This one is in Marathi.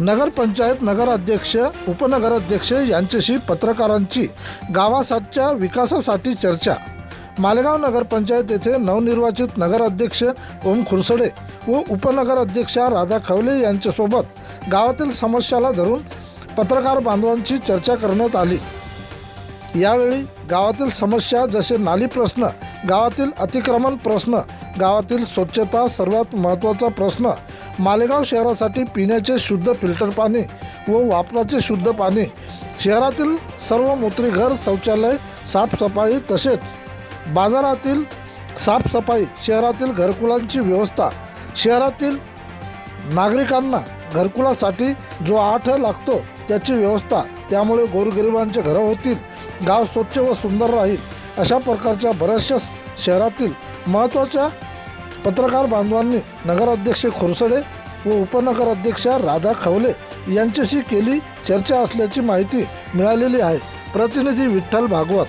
नगरपंचायत नगराध्यक्ष उपनगराध्यक्ष यांच्याशी पत्रकारांची गावासाठच्या विकासासाठी चर्चा. मालेगाव नगरपंचायत येथे नवनिर्वाचित नगराध्यक्ष ओम खुरसडे व उपनगराध्यक्षा राधा खवले यांच्यासोबत गावातील समस्याला धरून पत्रकार बांधवांची चर्चा करण्यात आली. यावेळी गावातील समस्या जसे नाली प्रश्न गावातील अतिक्रमण प्रश्न गावातील स्वच्छता सर्वात महत्त्वाचा प्रश्न मालेगाव शहरासाठी पिण्याचे शुद्ध फिल्टर पाणी व वापराचे शुद्ध पाणी. शहरातील सर्व मूत्रीघर शौचालय साफसफाई तसेच बाजारातील साफसफाई शहरातील घरकुलांची व्यवस्था. शहरातील नागरिकांना घरकुलासाठी जो आठ लागतो त्याची व्यवस्था. त्यामुळे गोरगरिबांचे घरं होतील गाव स्वच्छ व सुंदर राहील अशा प्रकारच्या बऱ्याचशा शहरातील महत्त्वाच्या पत्रकार बांधवांनी नगराध्यक्ष खोरसडे व उपनगराध्यक्षा राधा खवले यांच्याशी केली चर्चा असल्याची माहिती मिळालेली आहे. प्रतिनिधी विठ्ठल भागवत.